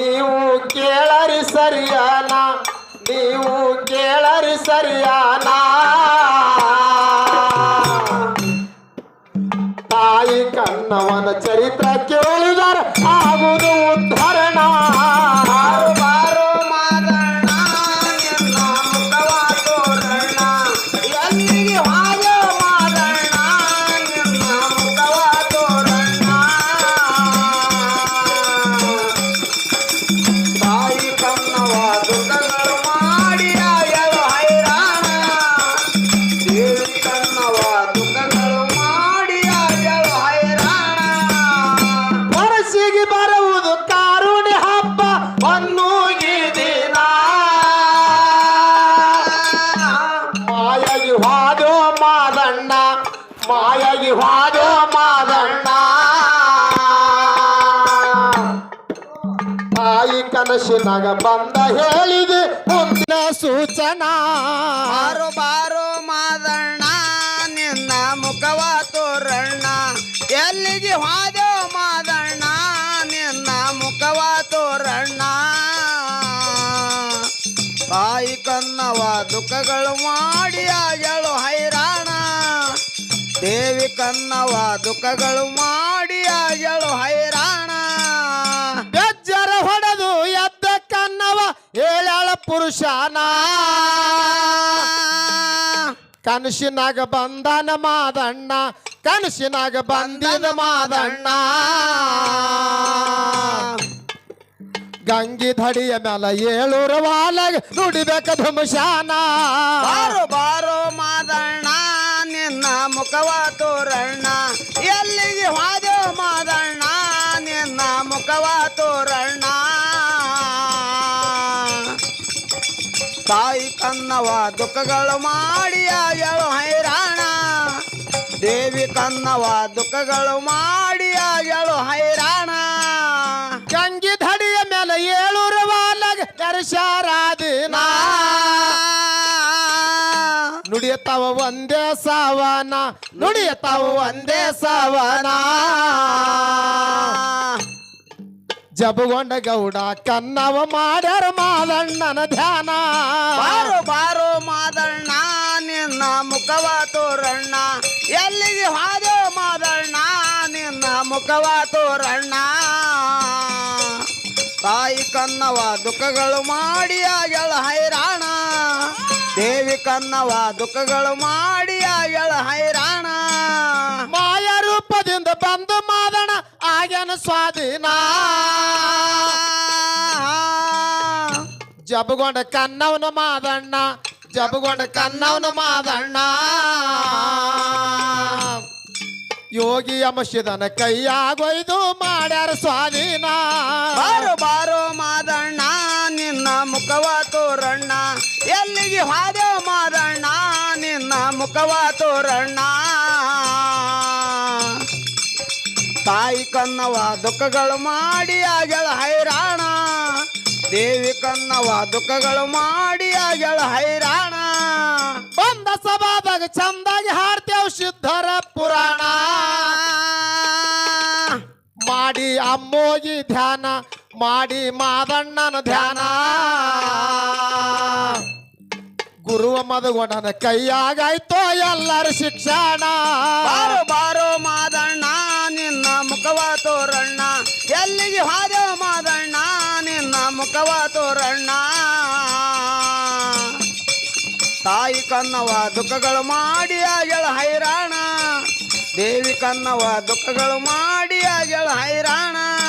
ನೀವು ಕೇಳರಿ ಸರಿಯಾನ ನೀವು ಕೇಳರಿ ಸರಿಯಾನ. ತಾಯಿ ಕನ್ನವನ ಚರಿತ್ರ ಕೇಳಿದರೆ ಆಗುವುದು ಉದ್ಧರಣ. ಕನಸಿನಾಗ ಬಂದ ಹೇಳಿದೆ, ಮುಂದಿನ ಸೂಚನಾ. ಬಾರೋ ಬಾರೋ ಮಾದಣ್ಣ, ನಿನ್ನ ಮುಖವ ತೋರಣ್ಣ. ಎಲ್ಲಿಗೆ ಹಾದೋ ಮಾದಣ್ಣ, ನಿನ್ನ ಮುಖವ ತೋರಣ್ಣ. ತಾಯಿ ಕನ್ನವ ದುಃಖಗಳು ಮಾಡಿ ಆಗಳು ಹೈರಾಣ. ದೇವಿ ಕನ್ನವ ದುಃಖಗಳು ಮಾಡಿ ಆಗಳು ಹೈರಾಣ. ಏಳಾಳ ಪುರುಷನ. ಕನಸಿನಾಗ ಬಂದನ ಮಾದಣ್ಣ ಕನಸಿನಾಗ ಬಂದಿದ ಮಾದಣ್ಣ. ಗಂಗಿ ಧಡಿಯ ಮೇಲೆ ಏಳೂರ ವಾಲ ನುಡಿಬೇಕ ಧುಮಶಾನ. ಬಾರು ಬಾರೋ. ತಾಯಿ ಕನ್ನವ ದುಃಖಗಳು ಮಾಡಿ ಆಗಲು ಹೈರಾಣ. ದೇವಿ ಕನ್ನವ ದುಃಖಗಳು ಮಾಡಿ ಆಗಲು ಹೈರಾಣ. ಗಂಗಿ ಧಡಿಯ ಮೇಲೆ ಏಳೂರ ವಾಲಗ ನುಡಿಯತಾವ ಒಂದೇ ಸಾವನ, ನುಡಿಯತಾವ ಒಂದೇ ಸಾವನ. ಜಬಗೊಂಡ ಗೌಡ ಕನ್ನವ ಮಾಡ್ಯಾರ ಮಾದಣ್ಣನ ಧ್ಯಾನ. ಬಾರೋ ಬಾರೋ ಮಾದಣ್ಣ ನಿನ್ನ ಮುಖವ ತೋರಣ್ಣ. ಎಲ್ಲಿಗೆ ಹಾದೋ ಮಾದಣ್ಣ ನಿನ್ನ ಮುಖವ ತೋರಣ್ಣ. ತಾಯಿ ಕನ್ನವ ದುಃಖಗಳು ಮಾಡಿ ಆಗಳ ಹೈರಾಣ. ದೇವಿ ಕನ್ನವ ದುಃಖಗಳು ಮಾಡಿ ಆಗಳ ಹೈರಾಣ. ಆಗ್ಯಾನ ಸ್ವಾಧೀನ. ಜಬಗೊಂಡ ಕನ್ನವನ ಮಾದಣ್ಣ ಜಬಗೊಂಡ ಕನ್ನವನ ಮಾದಣ್ಣ. ಯೋಗಿ ಅಮಶಿದನ ಕೈಯಾಗೊಯ್ದು ಮಾಡ್ಯಾರ ಸ್ವಾಧೀನ. ಬಾರೋ ಬಾರೋ ಮಾದಣ್ಣ, ನಿನ್ನ ಮುಖವ ತೋರಣ್ಣ. ಎಲ್ಲಿಗೆ ಹಾದೋ ಮಾದಣ್ಣ, ನಿನ್ನ ಮುಖವ ತೋರಣ್ಣ. ತಾಯಿ ಕನ್ನವ ದುಃಖಗಳು ಮಾಡಿ ಆಗಳ ಹೈರಾಣ. ದೇವಿ ಕನ್ನವ ದುಃಖಗಳು ಮಾಡಿ ಆಗಳ ಹೈರಾಣ. ಬಂದ ಸಭಾದಾಗ ಚಂದಾಗಿ ಹಾಡ್ತೇವ್ ಸಿದ್ಧರ ಪುರಾಣ. ಮಾಡಿ ಅಮ್ಮೋಗಿ ಧ್ಯಾನ ಮಾಡಿ ಮಾದಣ್ಣನ ಧ್ಯಾನ. ಗುರುವ ಮದಗೊಂಡನ ಕೈಯಾಗಾಯ್ತೋ ಎಲ್ಲರ ಶಿಕ್ಷಣ. ಬಾರೋ ಬಾರೋ ಮಾದಣ್ಣ. ನಿನ್ನ ಮುಖವ ತೋರಣ್ಣ. ಎಲ್ಲಿಗೆ ಹಾದೇವ ಮಾದಣ್ಣ? ನಿನ್ನ ಮುಖವ ತೋರಣ್ಣ. ತಾಯಿ ಕನ್ನವ ದುಃಖಗಳು ಮಾಡಿ ಆಗಳ ಹೈರಾಣ. ದೇವಿ ಕನ್ನವ ದುಃಖಗಳು ಮಾಡಿ ಆಗಳ ಹೈರಾಣ.